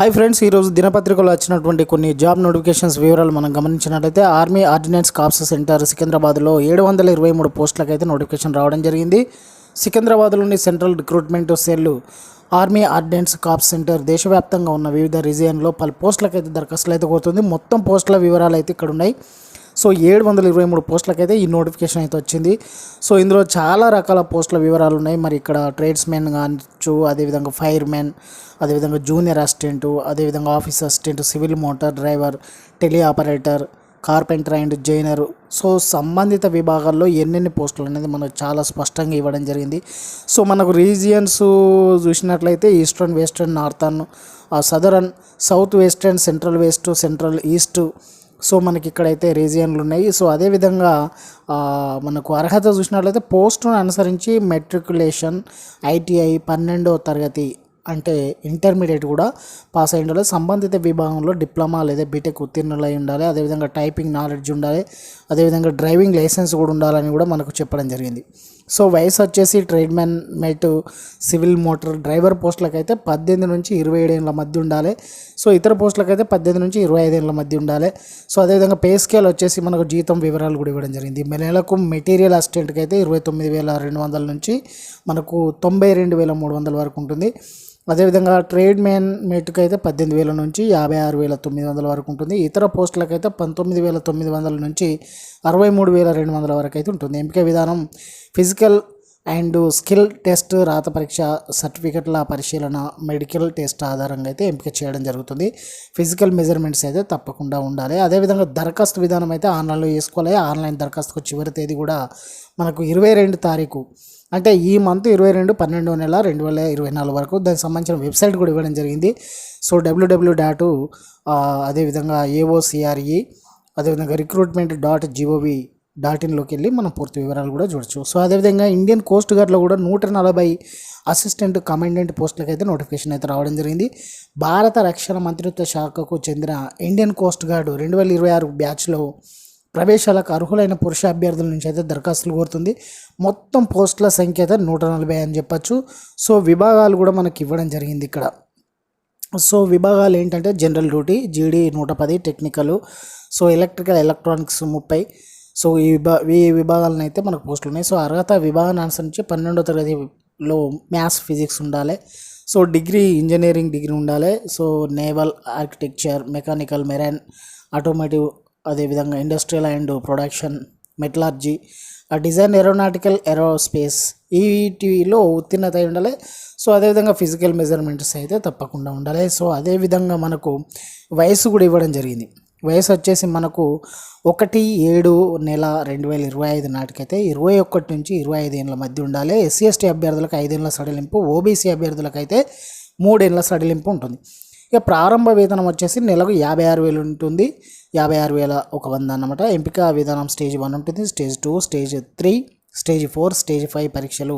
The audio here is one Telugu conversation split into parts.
హాయ్ ఫ్రెండ్స్ ఈరోజు దినపత్రికలో వచ్చినటువంటి కొన్ని జాబ్ నోటిఫికేషన్స్ వివరాలు మనం గమనించినట్లయితే ఆర్మీ ఆర్డినెన్స్ కాప్స్ సెంటర్ సికింద్రాబాద్లో ఏడు వందల ఇరవై మూడు పోస్టులకైతే నోటిఫికేషన్ రావడం జరిగింది. సికింద్రాబాద్లోని central recruitment cell army ordnance corps centre దేశవ్యాప్తంగా ఉన్న వివిధ రీజియన్లో పలు పోస్టులకైతే దరఖాస్తులు అయితే కోరుతుంది. మొత్తం పోస్టుల వివరాలు అయితే ఇక్కడ ఉన్నాయి సో ఏడు వందల ఇరవై మూడు పోస్టులకైతే ఈ నోటిఫికేషన్ అయితే వచ్చింది. సో ఇందులో చాలా రకాల పోస్టుల వివరాలు ఉన్నాయి. మరి ఇక్కడ ట్రేడ్స్మెన్ కావచ్చు అదేవిధంగా ఫైర్ అదేవిధంగా జూనియర్ అసిస్టెంట్ అదేవిధంగా office assistant civil motor driver tele operator carpenter and joiner. So సంబంధిత విభాగాల్లో ఎన్నెన్ని పోస్టులు అనేది మనకు చాలా స్పష్టంగా ఇవ్వడం జరిగింది. సో మనకు రీజియన్స్ చూసినట్లయితే eastern western northern southern south western central west central east so మనకి ఇక్కడైతే రీజియన్లు ఉన్నాయి సో అదేవిధంగా మనకు అర్హత చూసినట్లయితే పోస్టును అనుసరించి మెట్రికులేషన్ ఐటీఐ పన్నెండో తరగతి అంటే ఇంటర్మీడియట్ కూడా పాస్ అయి ఉండాలి. సంబంధిత విభాగంలో డిప్లొమా లేదా బీటెక్ ఉత్తీర్ణులు అయి ఉండాలి. అదేవిధంగా టైపింగ్ నాలెడ్జ్ ఉండాలి. అదేవిధంగా డ్రైవింగ్ లైసెన్స్ కూడా ఉండాలని కూడా మనకు చెప్పడం జరిగింది. సో వయసు వచ్చేసి tradesmen mate civil motor driver పోస్టులకు అయితే పద్దెనిమిది నుంచి ఇరవై ఏడు మధ్య ఉండాలి. సో ఇతర పోస్టులకు అయితే పద్దెనిమిది నుంచి ఇరవై ఐదు మధ్య ఉండాలి. సో అదేవిధంగా పే స్కేల్ వచ్చేసి మనకు జీతం వివరాలు కూడా ఇవ్వడం జరిగింది. నెలకు మెటీరియల్ అసిస్టెంట్కి అయితే ఇరవై తొమ్మిది వేల రెండు వందల నుంచి మనకు తొంభై రెండు వేల మూడు వందల వరకు ఉంటుంది. అదేవిధంగా ట్రేడ్ మ్యాన్ మెట్కి అయితే పద్దెనిమిది వేల నుంచి యాభై ఆరు వేల తొమ్మిది వందల వరకు ఉంటుంది. ఇతర పోస్టులకైతే పంతొమ్మిది వేల తొమ్మిది వందల నుంచి అరవై మూడు వేల రెండు వందల వరకు అయితే ఉంటుంది. ఎంపిక విధానం ఫిజికల్ అండ్ స్కిల్ టెస్ట్ రాత పరీక్ష సర్టిఫికెట్ల పరిశీలన మెడికల్ టెస్ట్ ఆధారంగా అయితే ఎంపిక చేయడం జరుగుతుంది. ఫిజికల్ మెజర్మెంట్స్ అయితే తప్పకుండా ఉండాలి. అదేవిధంగా దరఖాస్తు విధానం అయితే ఆన్లైన్లో వేసుకోవాలి ఆన్లైన్ దరఖాస్తుకు చివరి తేదీ కూడా మనకు ఇరవై రెండు తారీఖు. అంటే ఈ మంత్ ఇరవై రెండు పన్నెండో నెల రెండు వేల ఇరవై నాలుగు వరకు దానికి సంబంధించిన వెబ్సైట్ కూడా ఇవ్వడం జరిగింది. సో డబ్ల్యూడబ్ల్యూ డాట్ అదేవిధంగా ఏఓసిఆర్ఈ అదేవిధంగా రిక్రూట్మెంట్ డాట్ జీఓవి డాట్ ఇన్లోకి వెళ్ళి మనం పూర్తి వివరాలు కూడా చూడొచ్చు. సో అదేవిధంగా ఇండియన్ కోస్ట్ గార్డ్లో కూడా నూట నలభై అసిస్టెంట్ కమాండెంట్ పోస్టులకు అయితే నోటిఫికేషన్ అయితే రావడం జరిగింది. భారత రక్షణ మంత్రిత్వ శాఖకు చెందిన ఇండియన్ కోస్ట్ గార్డు రెండు వేల ఇరవై ఆరు బ్యాచ్లో ప్రవేశాలకు అర్హులైన పురుష అభ్యర్థుల నుంచి అయితే దరఖాస్తులు కోరుతుంది. మొత్తం పోస్టుల సంఖ్య అయితే నూట నలభై అని చెప్పచ్చు. సో విభాగాలు కూడా మనకి ఇవ్వడం జరిగింది ఇక్కడ. సో విభాగాలు ఏంటంటే జనరల్ డ్యూటీ జీడీ నూట పది టెక్నికల్ సో ఎలక్ట్రికల్ ఎలక్ట్రానిక్స్ ముప్పై సో ఈ విభా ఈ విభాగాలను అయితే మనకు పోస్టులు ఉన్నాయి. సో అర్హత విభాగాన్ని అనుసరించి పన్నెండో తరగతిలో మ్యాథ్స్ ఫిజిక్స్ ఉండాలి. సో డిగ్రీ ఇంజనీరింగ్ డిగ్రీ ఉండాలి. So naval architecture mechanical marine automotive అదేవిధంగా ఇండస్ట్రియల్ అండ్ ప్రొడక్షన్ మెటలార్జీ ఆ డిజైన్ ఏరోనాటికల్ ఏరోస్పేస్ ఈటీలో ఉత్తీర్ణత అయి ఉండాలి. సో అదేవిధంగా ఫిజికల్ మెజర్మెంట్స్ అయితే తప్పకుండా ఉండాలి. సో అదేవిధంగా మనకు వయసు కూడా ఇవ్వడం జరిగింది. వయసు వచ్చేసి మనకు ఒకటి ఏడు నెల రెండు వేల ఇరవై ఐదు నాటికైతే ఇరవై ఒకటి నుంచి ఇరవై ఐదు ఏళ్ళ మధ్య ఉండాలి. ఎస్సీ ఎస్టీ అభ్యర్థులకు ఐదేళ్ళ సడలింపు ఓబీసీ అభ్యర్థులకు అయితే మూడేళ్ళ సడలింపు ఉంటుంది. ఇక ప్రారంభ వేతనం వచ్చేసి నెలకు యాభై ఆరు వేలు ఉంటుంది. యాభై ఆరు వేల ఒక వంద అన్నమాట. ఎంపిక విధానం స్టేజ్ వన్ ఉంటుంది. Stage two stage three stage four stage five పరీక్షలు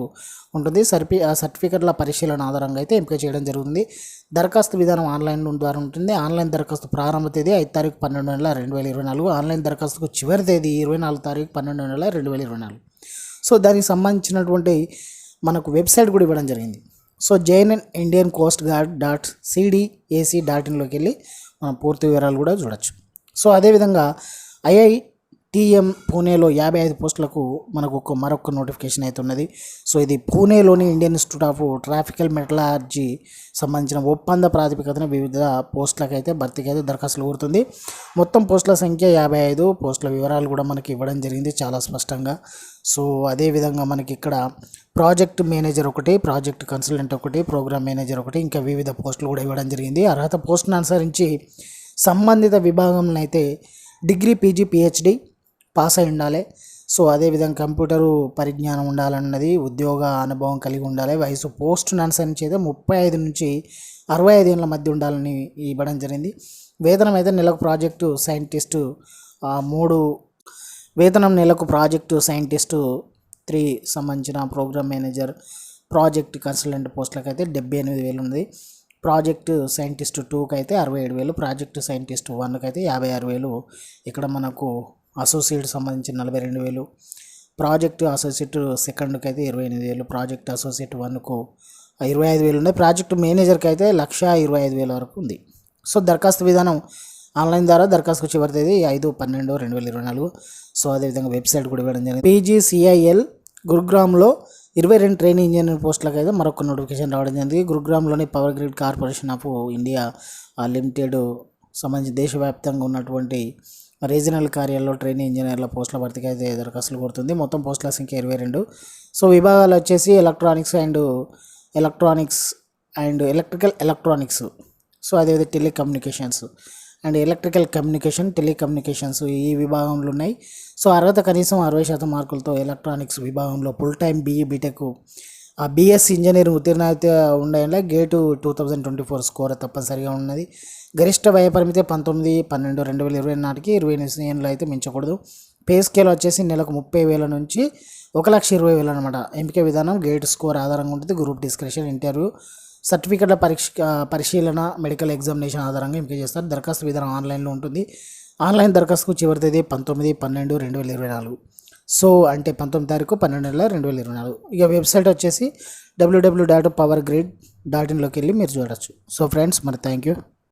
ఉంటుంది. సర్పి సర్టిఫికెట్ల పరిశీలన ఆధారంగా అయితే ఎంపిక చేయడం జరుగుతుంది. దరఖాస్తు విధానం ఆన్లైన్ ద్వారా ఉంటుంది. ఆన్లైన్ దరఖాస్తు ప్రారంభ తేదీ ఐదు తారీఖు పన్నెండు నెల రెండు వేల ఇరవై నాలుగు. ఆన్లైన్ దరఖాస్తుకు చివరి తేదీ ఇరవై నాలుగు తారీఖు పన్నెండు నెల రెండు వేల ఇరవై నాలుగు. సో దానికి సంబంధించినటువంటి మనకు వెబ్సైట్ కూడా ఇవ్వడం జరిగింది. So JNN Indian coast guard dot CDAC dot ఇన్లోకి వెళ్ళి మనం పూర్తి వివరాలు కూడా చూడొచ్చు. సో అదేవిధంగా ఐఐ టీఎం పూణేలో యాభై ఐదు పోస్టులకు మనకు ఒక మరొక నోటిఫికేషన్ అయితే ఉన్నది. సో ఇది పూణేలోని Indian institute of tropical metallurgy సంబంధించిన ఒప్పంద ప్రాతిపదికన వివిధ పోస్టులకు అయితే భర్తీకి అయితే దరఖాస్తులు కోరుతుంది. మొత్తం పోస్టుల సంఖ్య యాభై ఐదు. పోస్టుల వివరాలు కూడా మనకి ఇవ్వడం జరిగింది చాలా స్పష్టంగా. సో అదేవిధంగా మనకి ఇక్కడ ప్రాజెక్ట్ మేనేజర్ ఒకటి ప్రాజెక్ట్ కన్సల్టెంట్ ఒకటి ప్రోగ్రామ్ మేనేజర్ ఒకటి ఇంకా వివిధ పోస్టులు కూడా ఇవ్వడం జరిగింది. అర్హత పోస్టును అనుసరించి సంబంధిత విభాగంలో అయితే డిగ్రీ పీజీ పిహెచ్డి పాస్ అయి ఉండాలి. సో అదేవిధంగా కంప్యూటరు పరిజ్ఞానం ఉండాలన్నది ఉద్యోగ అనుభవం కలిగి ఉండాలి. వయసు పోస్టును అనుసరించేది ముప్పై ఐదు నుంచి అరవై ఐదు ఏళ్ళ మధ్య ఉండాలని ఇవ్వడం జరిగింది. వేతనం అయితే నెలకు ప్రాజెక్టు సైంటిస్టు ఆ, మూడు వేతనం నెలకు ప్రాజెక్టు సైంటిస్టు త్రీ సంబంధించిన ప్రోగ్రామ్ మేనేజర్ ప్రాజెక్ట్ కన్సల్టెంట్ పోస్టులకు అయితే డెబ్బై ఎనిమిది వేలు ఉంది ప్రాజెక్ట్ సైంటిస్ట్ టూకి అయితే అరవై ఏడు వేలు ప్రాజెక్ట్ సైంటిస్ట్ వన్కి అయితే యాభై ఆరు వేలు. ఇక్కడ మనకు అసోసియేట్ సంబంధించి నలభై రెండు వేలు. ప్రాజెక్ట్ అసోసియేట్ సెకండ్కి అయితే ఇరవై ఎనిమిది వేలు. ప్రాజెక్ట్ అసోసియేట్ వన్కు ఇరవై ఐదు వేలు ఉన్నాయి ప్రాజెక్ట్ మేనేజర్కి అయితే లక్ష ఇరవై ఐదు వేల వరకు ఉంది. సో దరఖాస్తు విధానం ఆన్లైన్ ద్వారా దరఖాస్తు చివరి తేదీ ఐదు పన్నెండు రెండు వేల ఇరవై నాలుగు. సో అదేవిధంగా వెబ్సైట్ కూడా ఇవ్వడం జరిగింది. పీజీసీఐఎల్ గురుగ్రామ్లో ఇరవై రెండు ట్రైనింగ్ ఇంజనీర్ పోస్టులకు అయితే మరొక నోటిఫికేషన్ రావడం జరిగింది. గురుగ్రామ్లోని power grid corporation of India uh limited సంబంధించి దేశవ్యాప్తంగా ఉన్నటువంటి రీజనల్ కార్యాలయంలో ట్రైనింగ్ ఇంజనీర్ల పోస్టుల భర్తీకి అయితే దరఖాస్తులు కొడుతుంది మొత్తం పోస్టుల సంఖ్య ఇరవై రెండు. సో విభాగాలు వచ్చేసి electronics and electronics and electrical electronics. So అదేవిధంగా telecommunications. And electrical communication telecommunications ఈ విభాగంలో ఉన్నాయి. సో అర్హత కనీసం అరవై శాతం మార్కులతో ఎలక్ట్రానిక్స్ విభాగంలో full time BE BTech BSc engineering ఉత్తీర్ణత ఉండేలా GATE two thousand twenty four score తప్పనిసరిగా ఉన్నది. గరిష్ట వయ పరిమితి పంతొమ్మిది పన్నెండు రెండు వేల ఇరవై నాటికి ఇరవై ఎనిమిది ఏళ్ళు అయితే మించకూడదు. పే స్కేల్ వచ్చేసి నెలకు ముప్పై వేల నుంచి ఒక లక్ష ఇరవై వేలు అనమాట ఎంపిక విధానం గేట్ స్కోర్ ఆధారంగా ఉంటుంది గ్రూప్ డిస్కషన్ ఇంటర్వ్యూ సర్టిఫికెట్ల పరీక్ష పరిశీలన మెడికల్ ఎగ్జామినేషన్ ఆధారంగా ఎంపిక చేస్తారు. దరఖాస్తు విధానం ఆన్లైన్లో ఉంటుంది. ఆన్లైన్ దరఖాస్తుకు చివరి తేదీ పంతొమ్మిది పన్నెండు రెండు వేల ఇరవై నాలుగు. సో అంటే పంతొమ్మిది తారీఖు పన్నెండు నెలల రెండు వేల ఇరవై నాలుగు. ఇక వెబ్సైట్ వచ్చేసి WWW dot power grid dot ఇన్లోకి వెళ్ళి మీరు చూడొచ్చు. సో ఫ్రెండ్స్ మరి థ్యాంక్ యూ